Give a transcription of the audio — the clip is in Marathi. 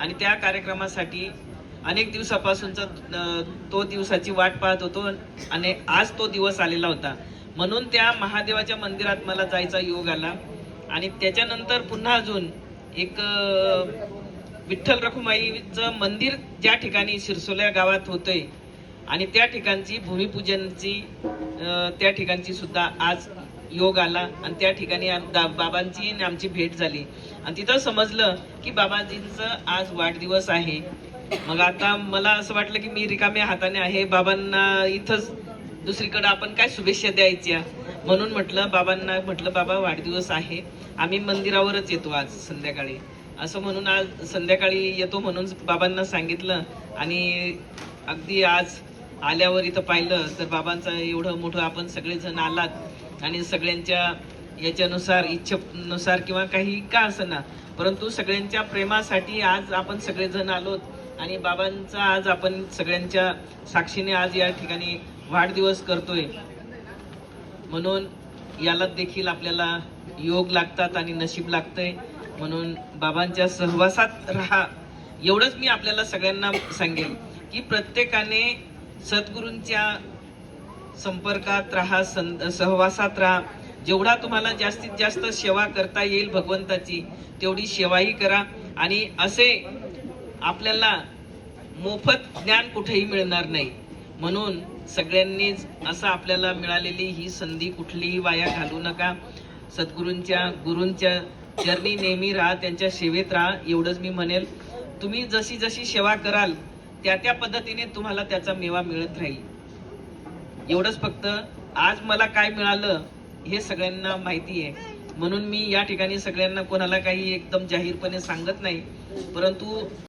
आणि त्या कार्यक्रमासाठी अनेक दिवसापासूनचा तो दिवसाची वाट पाहत होतो आणि आज तो दिवस आलेला होता. म्हणून त्या महादेवाच्या मंदिरात मला जायचा योग आला आणि त्याच्यानंतर पुन्हा अजून एक विठ्ठल रखुमाईचं मंदिर ज्या ठिकाणी शिरसोल्या गावात होतंय आणि त्या ठिकाणची भूमिपूजनची त्या ठिकाणची सुद्धा आज योग आला आणि त्या ठिकाणी आम- दा- बाबांची आणि आमची भेट झाली. आणि तिथं समजलं की बाबाजींचं आज वाढदिवस आहे. मग आता मला असं वाटलं की मी रिकाम्या हाताने आहे. बाबांना इथंच दुसरीकडं आपण काय शुभेच्छा द्यायच्या? म्हणून म्हटलं बाबांना म्हटलं बाबा वाढदिवस आहे. आम्ही मंदिरावरच येतो आज संध्याकाळी. असं म्हणून आज संध्याकाळी येतो म्हणून बाबांना सांगितलं. आणि अगदी आज आल्यावर इथं पाहिलं तर बाबांचं एवढं मोठं आपण सगळेजण आलात. आणि सगळ्यांच्या याच्यानुसार इच्छेनुसार किंवा काही का असना परंतु सगळ्यांच्या प्रेमासाठी आज आपण सगळेजण आलोत आणि बाबांचा आज आपण सगळ्यांच्या साक्षीने आज या ठिकाणी वाढदिवस करतोय. म्हणून याला देखील आपल्याला योग लागतात आणि नशीब लागतंय. म्हणून बाबांच्या सहवासात राहा. एवढंच मी आपल्याला सगळ्यांना सांगेन की प्रत्येकाने सद्गुरूंच्या संपर्कात राहा सं- सहवासात राहा. जेवढा तुम्हाला जास्तीत जास्त सेवा करता येईल भगवंताची तेवढी सेवाही करा. आणि असे आपल्याला मोफत ज्ञान कुठेही मिळणार नाही. म्हणून सगळ्यांनीच असं आपल्याला मिळालेली ही संधी कुठलीही वाया घालू नका. सद्गुरूंच्या गुरूंच्या जर्नी नेहमी राहा त्यांच्या सेवेत राहा एवढंच मी म्हणेल. तुम्ही जशी जशी सेवा कराल त्या त्या पद्धतीने तुम्हाला त्याचा मेवा मिळत राहील. एवढंच फक्त आज मला काय मिळालं हे सगळ्यांना माहिती आहे. म्हणून मी या ठिकाणी सगळ्यांना कोणाला काही एकदम जाहीरपणे सांगत नाही. परंतु